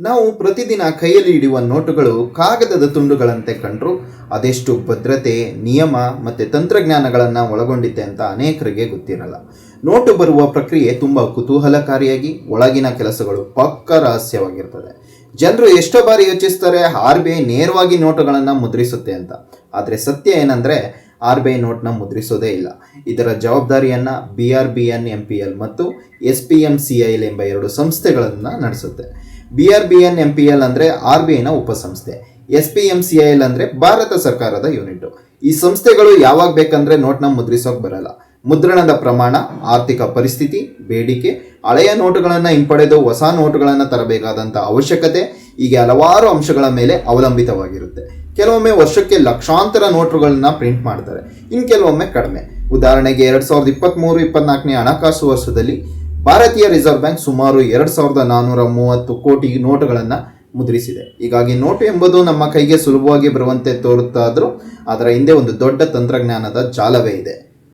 ನಾವು ಪ್ರತಿದಿನ ಕೈಯಲ್ಲಿ ಹಿಡಿಯುವ ನೋಟುಗಳು ಕಾಗದದ ತುಂಡುಗಳಂತೆ ಕಂಡ್ರು, ಅದೆಷ್ಟು ಭದ್ರತೆ, ನಿಯಮ ಮತ್ತು ತಂತ್ರಜ್ಞಾನಗಳನ್ನು ಒಳಗೊಂಡಿದೆ ಅಂತ ಅನೇಕರಿಗೆ ಗೊತ್ತಿರಲ್ಲ. ನೋಟು ಬರುವ ಪ್ರಕ್ರಿಯೆ ತುಂಬ ಕುತೂಹಲಕಾರಿಯಾಗಿ ಒಳಗಿನ ಕೆಲಸಗಳು ಪಕ್ಕ ರಹಸ್ಯವಾಗಿರ್ತದೆ. ಜನರು ಎಷ್ಟೋ ಬಾರಿ ಯೋಚಿಸ್ತಾರೆ, ಆರ್ ಬಿ ಐ ನೇರವಾಗಿ ನೋಟುಗಳನ್ನು ಮುದ್ರಿಸುತ್ತೆ ಅಂತ. ಆದರೆ ಸತ್ಯ ಏನಂದರೆ, ಆರ್ ಬಿ ಐ ನೋಟ್ನ ಮುದ್ರಿಸೋದೇ ಇಲ್ಲ. ಇದರ ಜವಾಬ್ದಾರಿಯನ್ನು B R B N M P L ಮತ್ತು S P M C I L ಎಂಬ ಎರಡು ಸಂಸ್ಥೆಗಳನ್ನು ನಡೆಸುತ್ತೆ. B R B N M P L ಅಂದರೆ ಆರ್ ಬಿ ಐನ ಉಪಸಂಸ್ಥೆ S P M C I L ಅಂದರೆ ಭಾರತ ಸರ್ಕಾರದ ಯೂನಿಟ್. ಈ ಸಂಸ್ಥೆಗಳು ಯಾವಾಗ ಬೇಕಂದ್ರೆ ನೋಟ್ನ ಮುದ್ರಿಸೋಕೆ ಬರಲ್ಲ. ಮುದ್ರಣದ ಪ್ರಮಾಣ, ಆರ್ಥಿಕ ಪರಿಸ್ಥಿತಿ, ಬೇಡಿಕೆ, ಹಳೆಯ ನೋಟುಗಳನ್ನು ಹಿಂಪಡೆದು ಹೊಸ ನೋಟುಗಳನ್ನು ತರಬೇಕಾದಂಥ ಅವಶ್ಯಕತೆ ಹೀಗೆ ಹಲವಾರು ಅಂಶಗಳ ಮೇಲೆ ಅವಲಂಬಿತವಾಗಿರುತ್ತೆ. ಕೆಲವೊಮ್ಮೆ ವರ್ಷಕ್ಕೆ ಲಕ್ಷಾಂತರ ನೋಟುಗಳನ್ನ ಪ್ರಿಂಟ್ ಮಾಡ್ತಾರೆ. ಇನ್ನು ಕೆಲವೊಮ್ಮೆ ಕಡಿಮೆ. ಉದಾಹರಣೆಗೆ ಎರಡು ಸಾವಿರದ ಇಪ್ಪತ್ತ್ಮೂರು ಇಪ್ಪತ್ನಾಲ್ಕನೇ ಹಣಕಾಸು ವರ್ಷದಲ್ಲಿ ಭಾರತೀಯ ರಿಸರ್ವ್ ಬ್ಯಾಂಕ್ ಸುಮಾರು ಎರಡು ಸಾವಿರದ ನಾನ್ನೂರ ಮೂವತ್ತು ಕೋಟಿ ನೋಟುಗಳನ್ನು ಮುದ್ರಿಸಿದೆ. ಹೀಗಾಗಿ ನೋಟು ಎಂಬುದು ನಮ್ಮ ಕೈಗೆ ಸುಲಭವಾಗಿ ಬರುವಂತೆ ತೋರುತ್ತಾದರೂ ಅದರ ಹಿಂದೆ ಒಂದು ದೊಡ್ಡ ತಂತ್ರಜ್ಞಾನದ ಜಾಲವೇ ಇದೆ.